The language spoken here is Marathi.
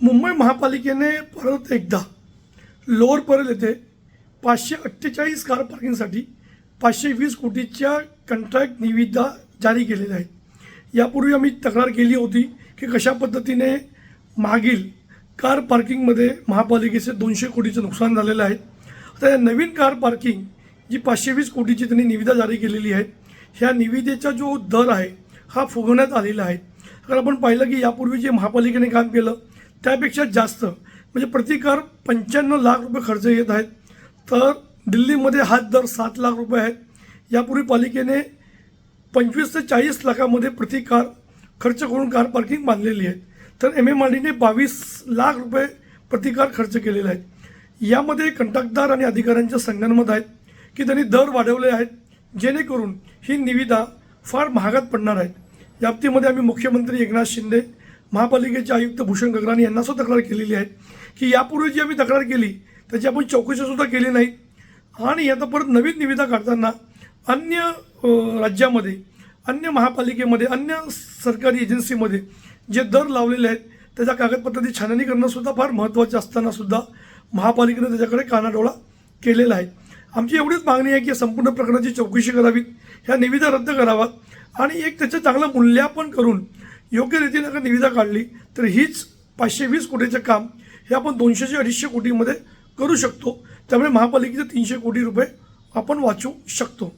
मुंबई महापालिकेने परत एकदा लोअर परल येथे पाचशे अठ्ठेचाळीस कार पार्किंगसाठी पाचशे वीस कोटीच्या कंट्रॅक्ट निविदा जारी केलेल्या आहेत. यापूर्वी आम्ही तक्रार केली होती की कशा पद्धतीने मागील कार पार्किंगमध्ये महापालिकेचे दोनशे कोटीचं नुकसान झालेलं आहे. आता या नवीन कार पार्किंग जी पाचशे वीस कोटीची त्यांनी निविदा जारी केलेली आहे ह्या निविदेचा जो दर आहे हा फुगवण्यात आलेला आहे. कारण आपण पाहिलं की यापूर्वी जे महापालिकेने काम केलं त्यापेक्षा जास्त. म्हणजे प्रतिकार पंच्याण्णव लाख रुपये खर्च येत आहेत. तर दिल्लीमध्ये हाच दर सात लाख रुपये आहेत यापूर्वी पालिकेने पंचवीस ते चाळीस लाखामध्ये प्रतिकार खर्च करून कार पार्किंग बांधलेली आहे. तर एम एम आर डीने बावीस लाख रुपये प्रतिकार खर्च केलेले आहेत. यामध्ये कंत्राटदार आणि अधिकाऱ्यांच्या संघांमध्ये आहेत की त्यांनी दर वाढवले आहेत जेणेकरून ही निविदा फार महागात पडणार आहेत. याबतीमध्ये आम्ही मुख्यमंत्री एकनाथ शिंदे महापालिकेचे आयुक्त भूषण गगराणी यांना सुद्धा तक्रार केलेली आहे की यापूर्वी जी आम्ही तक्रार केली त्याची आपण चौकशीसुद्धा केली नाही. आणि आता परत नवीन निविदा काढताना अन्य राज्यामध्ये अन्य महापालिकेमध्ये अन्य सरकारी एजन्सीमध्ये जे दर लावलेले आहेत त्याच्या कागदपत्राची छाननी करणंसुद्धा फार महत्त्वाचं असतानासुद्धा महापालिकेनं त्याच्याकडे कानाडोळा केलेला आहे. आमची एवढीच मागणी आहे की संपूर्ण प्रकरणाची चौकशी करावी ह्या निविदा रद्द कराव्यात आणि एक त्याचं चांगलं मूल्यांकन करून योग्य रीतीने अगर निविदा काढली तर हीच पाचशे वीस कोटीचं काम हे आपण दोनशेचे अडीचशे कोटीमध्ये करू शकतो. त्यामुळे महापालिकेचे तीनशे कोटी रुपये आपण वाचवू शकतो.